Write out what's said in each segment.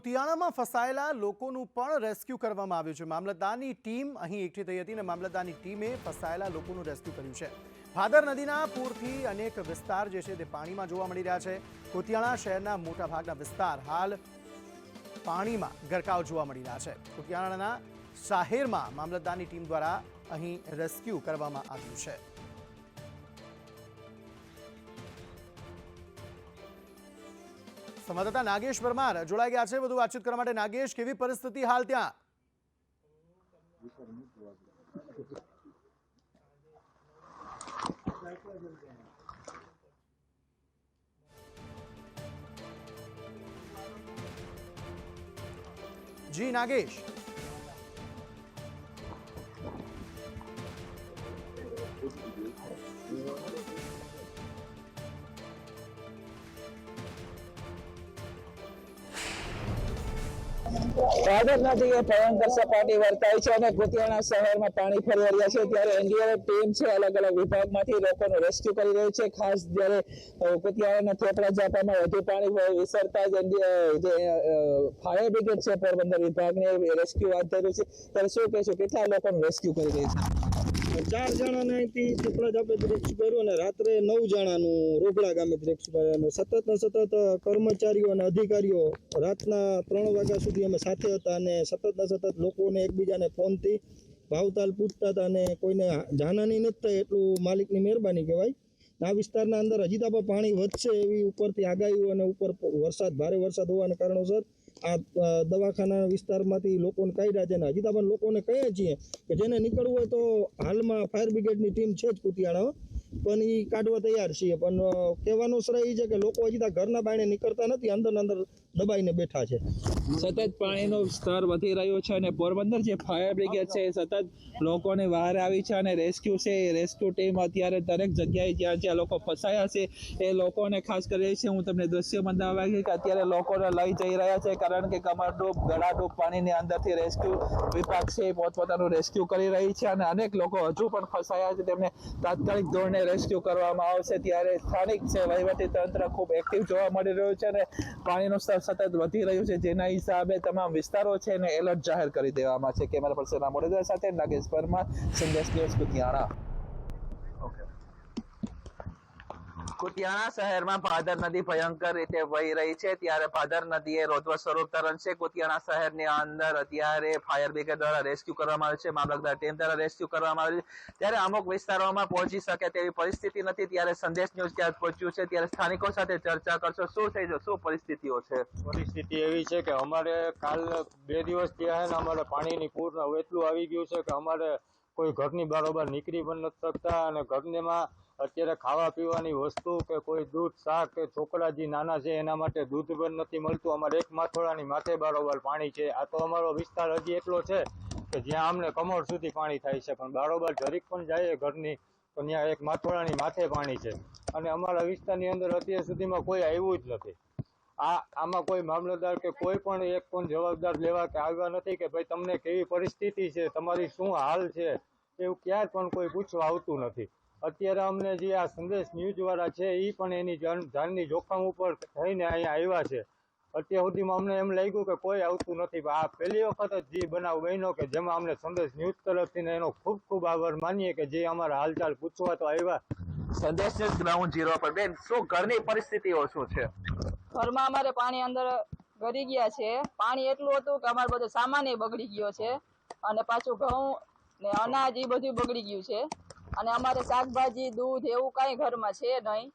કુતિયાણામાં ફસાયેલા લોકોનું પણ રેસ્ક્યુ કરવામાં આવ્યું છે. મામલતદારની ટીમ અહીં એકઠી થઈ હતી અને મામલતદારની ટીમે ફસાયેલા લોકોનું રેસ્ક્યુ કર્યું છે. ભાદર નદીના પૂરથી અનેક વિસ્તાર જે છે તે પાણીમાં જોવા મળી રહ્યા છે. કુતિયાણા શહેરના મોટાભાગના વિસ્તાર હાલ પાણીમાં ગરકાવ જોવા મળી રહ્યા છે. કુતિયાણાના શહેરમાં મામલતદારની ટીમ દ્વારા અહીં રેસ્ક્યુ કરવામાં આવ્યું છે. સંવાદદાતા નાગેશ પરમાર જોડાઈ ગયા છે. વધુ વાતચીત કરવા માટે નાગેશ, કેવી પરિસ્થિતિ હાલ ત્યાં? જી, નાગેશ. અલગ અલગ વિભાગમાંથી લોકોનું રેસ્ક્યુ કરી રહ્યું છે. ખાસ જ્યારે અ, કુતિયાણાના થેપડા વધુ પાણી વિસરતા જ જે ફાયર બ્રિગેડ છે પોરબંદર વિભાગને રેસ્ક્યુ હાથ ધર્યું છે. ત્યારે શું કહેશું કેટલા લોકોનું રેસ્ક્યુ કરી રહ્યું છે? ચાર જણાને અહીંથી ચોપડા જાપેથી રેસ્ક્યુ કર્યું અને રાત્રે નવ જણાનું રોગડા ગામે રેસ્ક્યુ કર્યું અને સતત ને સતત કર્મચારીઓ અને અધિકારીઓ રાતના ત્રણ વાગ્યા સુધી અમે સાથે હતા અને સતત ને સતત લોકોને એકબીજાને ફોનથી ભાવતાલ પૂછતા હતા અને કોઈને જાનહાની નથી થઈ એટલું માલિકની મહેરબાની કહેવાય. આ વિસ્તારના અંદર હજી તો પાણી વધશે એવી ઉપરથી આગાહીઓ અને ઉપર વરસાદ, ભારે વરસાદ હોવાના કારણોસર આ દવાખાના વિસ્તારમાંથી લોકોને કાઢ્યા છે અને હજી તો લોકોને કહીએ છીએ કે જેને નીકળવું હોય તો હાલમાં ફાયર બ્રિગેડની ટીમ છે જ કુતિયાણા પણ એ કાઢવા તૈયાર છીએ. પણ કહેવાનો શ્રેય એ છે કે લોકો હજી ઘરના બાયણે નીકળતા નથી, અંદર અંદર દબાઈને બેઠા છે. સતત પાણીનો સ્તર વધી રહ્યો છે અને પોરબંદર જે ફાયર બ્રિગેડ છે એ સતત લોકોને બહાર આવી છે અને રેસ્ક્યુ છે. એ રેસ્ક્યુ ટીમ અત્યારે દરેક જગ્યાએ જ્યાં જ્યાં લોકો ફસાયા છે, એ લોકોને ખાસ કરી છે હું તમને દ્રશ્ય બતાવવા કે અત્યારે લોકોને લઈ જઈ રહ્યા છે કારણ કે કમરડૂબ ગળાડૂબ પાણીની અંદરથી રેસ્ક્યુ વિભાગ છે એ પોતપોતાનું રેસ્ક્યુ કરી રહી છે અને અનેક લોકો હજુ પણ ફસાયા છે. તેમને તાત્કાલિક ધોરણે રેસ્ક્યુ કરવામાં આવશે ત્યારે સ્થાનિક છે વહીવટી તંત્ર ખૂબ એક્ટિવ જોવા મળી રહ્યું છે અને પાણીનું સ્તર સતત વધી રહ્યું છે. જેના હિસાબે તમામ વિસ્તારો છે એને એલર્ટ જાહેર કરી દેવામાં છે. કેમેરા પર્સન મોડેદર સાથે નાગેશ પરમાર સંદેશ ન્યૂઝ કુતિયાણા કુતિયાણા શહેરમાં ભાદર નદી ભયંકર રીતે વહી રહી છે. ત્યારે ભાદર નદી એ રોજવ સ્વરૂપ ધરણ છે. કુતિયાણા શહેરની અંદર અત્યારે ફાયર બ્રિગેડ દ્વારા રેસ્ક્યુ કરવામાં આવ્યું છે. મામલતદાર ટીમ દ્વારા રેસ્ક્યુ કરવામાં આવ્યું છે. ત્યારે અમુક વિસ્તારોમાં પહોંચી શકે તેવી પરિસ્થિતિ નથી. ત્યારે સંદેશ ન્યૂઝ ત્યાં પહોંચ્યું છે. ત્યારે સ્થાનિકો સાથે ચર્ચા કરશો. શું થઈ જશે શું પરિસ્થિતિઓ છે? પરિસ્થિતિ એવી છે કે અમારે કાલ બે દિવસ ત્યાં અમારે પાણીની પૂર એટલું આવી ગયું છે કે અમારે કોઈ ઘરની બારોબાર નીકળી પણ નથી શકતા અને ઘરનેમાં અત્યારે ખાવા પીવાની વસ્તુ કે કોઈ દૂધ, શાક કે છોકરા જે નાના છે એના માટે દૂધ પણ નથી મળતું. અમારે એક માથોડાની માથે બારોબાર પાણી છે. આ તો અમારો વિસ્તાર હજી એટલો છે કે જ્યાં અમને કમર સુધી પાણી થાય છે. પણ બારોબાર જરીક પણ જાય ઘરની, તો ત્યાં એક માથોડાની માથે પાણી છે. અને અમારા વિસ્તારની અંદર અત્યાર સુધીમાં કોઈ આવ્યું જ નથી. આ, આમાં કોઈ મામલતદાર કે કોઈ પણ એક પણ જવાબદાર લેવા કે આવ્યા નથી કે ભાઈ, તમને કેવી પરિસ્થિતિ છે? તમારી શું હાલ છે? એવું ક્યાંય પણ કોઈ પૂછવા આવતું નથી. અત્યારે અમને જે આ સંદેશ ન્યૂઝ વાળા છે એ પણ એની જાણ જાનની જોખમ ઉપર થઈને અહીંયા આવ્યા છે. અત્યાર સુધીમાં અમને એમ લાગ્યું કે કોઈ આવતું નથી. આ પહેલી વખત જ જે બનાવ બન્યો કે જેમાં અમને સંદેશ ન્યૂઝ તરફથી એનો ખૂબ ખૂબ આભાર માનીએ કે જે અમારા હાલચાલ પૂછવા તો આવ્યા. સંદેશ ન્યૂઝ ગ્રાઉન્ડ ઝીરો પર. બેન શું ઘરની પરિસ્થિતિઓ શું છે? ઘરમાં અમારે પાણી અંદર ગરી ગયા છે. પાણી એટલું હતું કે અમારો બધો સામાન બગડી ગયો છે. અને પાછું ઘઉં ને અનાજ એ બધું બગડી ગયું છે. અને અમારે શાકભાજી, દૂધ એવું કાંઈ ઘરમાં છે નહીં.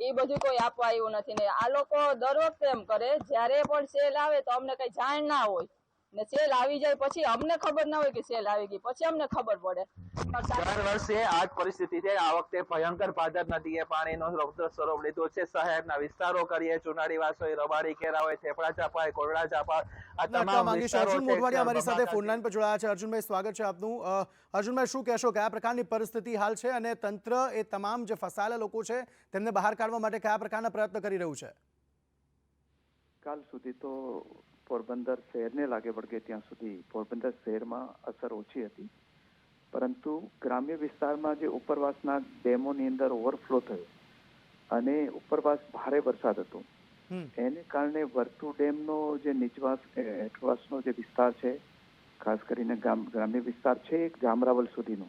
એ બધું કોઈ આપવા આવ્યું નથી ને આ લોકો દર વખતે એમ કરે. જ્યારે પણ સેલ આવે તો અમને કઈ જાણ ના હોય. ને સેલ આવી જાય પછી અમને ખબર ના હોય કે સેલ આવી ગઈ. પછી અમને ખબર પડે. દર વર્ષે આ જ પરિસ્થિતિ છે. આ વખતે ભયંકર ભાદર નદીએ પાણીનો રૌદ્ર સ્વરૂપ લીધો છે. શહેરના વિસ્તારો કરીએ ચુનાડી વાસો રબાડી કેરા હોય થેપડા ચાપાય કોરડા ચાપા આ તમામ અર્જુન મોઢવાડિયા અમારી સાથે ફોન લાઈન પર જોડાયા છે. અર્જુનભાઈ સ્વાગત છે આપનું. અર્જુનભાઈ શું કહેશો કયા પ્રકારની પરિસ્થિતિ હાલ છે અને તંત્ર એ તમામ જે ફસાયેલા લોકો છે તેમને બહાર કાઢવા માટે કયા પ્રકારના પ્રયત્ન કરી રહ્યું છે? કાલ સુધી તો પોરબંદર શહેરને લાગે વળગે ત્યાં સુધી પોરબંદર શહેરમાં અસર ઓછી હતી. પરંતુ ગ્રામ્ય વિસ્તારમાં જે ઉપરવાસના ડેમોની અંદર ઓવરફ્લો થયો અને ઉપરવાસ ભારે વરસાદ હતો. એને કારણે વર્તુ ડેમનો જે નીચવાસ હેઠવાસનો જે વિસ્તાર છે ખાસ કરીને ગામ ગ્રામ્ય વિસ્તાર છે એક જામરાવલ સુધીનો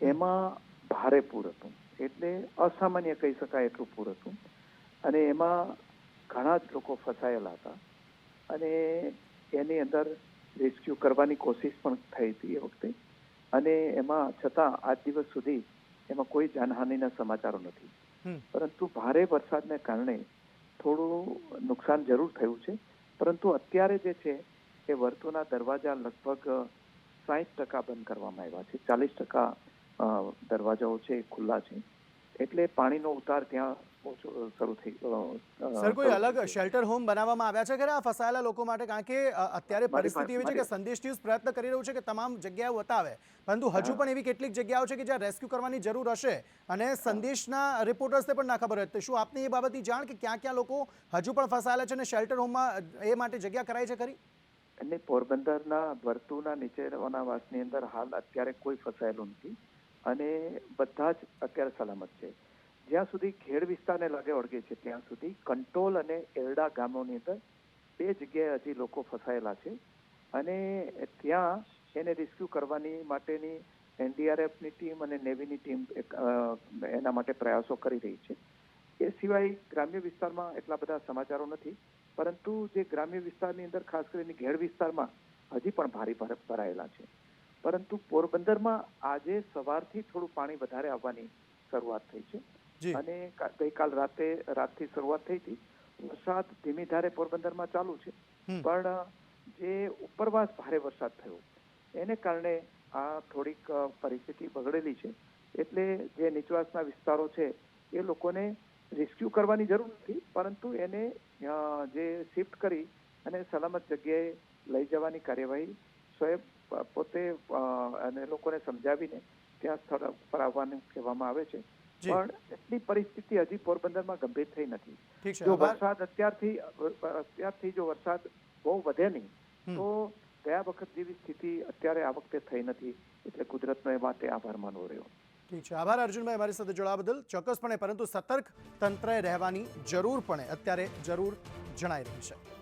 એમાં ભારે પૂર હતું. એટલે અસામાન્ય કહી શકાય એટલું પૂર હતું. અને એમાં ઘણા જ લોકો ફસાયેલા હતા. અને એની અંદર રેસ્ક્યુ કરવાની કોશિશ પણ થઈ હતી એ વખતે. અને એમાં છતાં આજ દિવસ સુધી એમાં કોઈ જાનહાનિના સમાચારો નથી. પરંતુ ભારે વરસાદને કારણે થોડું નુકસાન જરૂર થયું છે. પરંતુ અત્યારે જે છે એ વર્તુના દરવાજા લગભગ સાહીઠ ટકા બંધ કરવામાં આવ્યા છે. ચાલીસ ટકા દરવાજાઓ છે એ ખુલ્લા છે. એટલે પાણીનો ઉતાર ત્યાં શરૂ થઈ સર કોઈ અલગ શેલ્ટર હોમ બનાવવામાં આવ્યા છે ખરા ફસાયેલા લોકો માટે? કારણ કે અત્યારે પરિસ્થિતિ એવી છે કે સંદેશ ન્યૂઝ પ્રયત્ન કરી રહ્યું છે કે તમામ જગ્યાઓ બતાવે પરંતુ હજુ પણ એવી કેટલીક જગ્યાઓ છે કે જ્યાં રેસ્ક્યુ કરવાની જરૂર હશે અને સંદેશના રિપોર્ટર્સને પણ ના ખબર હોય. તો શું આપને એ બાબતની જાણ કે ક્યાં ક્યાં લોકો હજુ પણ ફસાયેલા છે અને શેલ્ટર હોમમાં એ માટે જગ્યા કરાઈ છે ખરી? એટલે પોરબંદરના વર્તુના નીચેના વાસની અંદર હાલ અત્યારે કોઈ ફસાયેલું નથી. અને બધા જ અત્યારે સલામત છે. જ્યાં સુધી ખેડ વિસ્તારને લાગે વળગે છે, ત્યાં સુધી કંટોલ અને એરડા ગામોની અંદર બે જગ્યાએ હજી લોકો ફસાયેલા છે અને ત્યાં એને રેસ્ક્યુ કરવાની માટેની એનડીઆરએફની ટીમ અને નેવીની ટીમ એના માટે પ્રયાસો કરી રહી છે. એ સિવાય ગ્રામ્ય વિસ્તારમાં એટલા બધા સમાચારો નથી, પરંતુ જે ગ્રામ્ય વિસ્તારની અંદર ખાસ કરીને ઘેડ વિસ્તારમાં હજી પણ ભારે ભર- ભરાયેલા છે. પરંતુ પોરબંદરમાં આજે સવારથી થોડું પાણી વધારે આવવાની શરૂઆત થઈ છે. અને ગઈકાલ રાતે રાતથી શરૂઆત થઈ હતી. વરસાદ ધીમી ધારે પોરબંદરમાં ચાલુ છે. પણ જે ઉપરવાસ ભારે વરસાદ થયો એને કારણે આ થોડીક પરિસ્થિતિ બગડેલી છે. એટલે જે નીચવાસના વિસ્તારો છે એ લોકોને રેસ્ક્યુ કરવાની જરૂર નથી પરંતુ એને જે શિફ્ટ કરી અને સલામત જગ્યાએ લઈ જવાની કાર્યવાહી સ્વયં પોતે અને લોકોને સમજાવીને ત્યાં સ્થળ પર આવવાનું કહેવામાં આવે છે. પણ એટલી પરિસ્થિતિ હજી પોરબંદરમાં ગંભીર થઈ નથી. જો વરસાદ અત્યારથી અત્યારથી જો વરસાદ બહુ વધે નહીં તો ગયા વખત જેવી સ્થિતિ અત્યારે આ વખતે થઈ નથી. એટલે કુદરતનો એ માટે આભાર માનવો રહ્યો. ઠીક છે. આભાર અર્જુનભાઈ અમારી સાથે જોડાવા બદલ. ચોક્કસપણે પરંતુ સતર્ક તંત્રએ રહેવાની જરૂર પણ અત્યારે જરૂર જણાઈ રહી છે.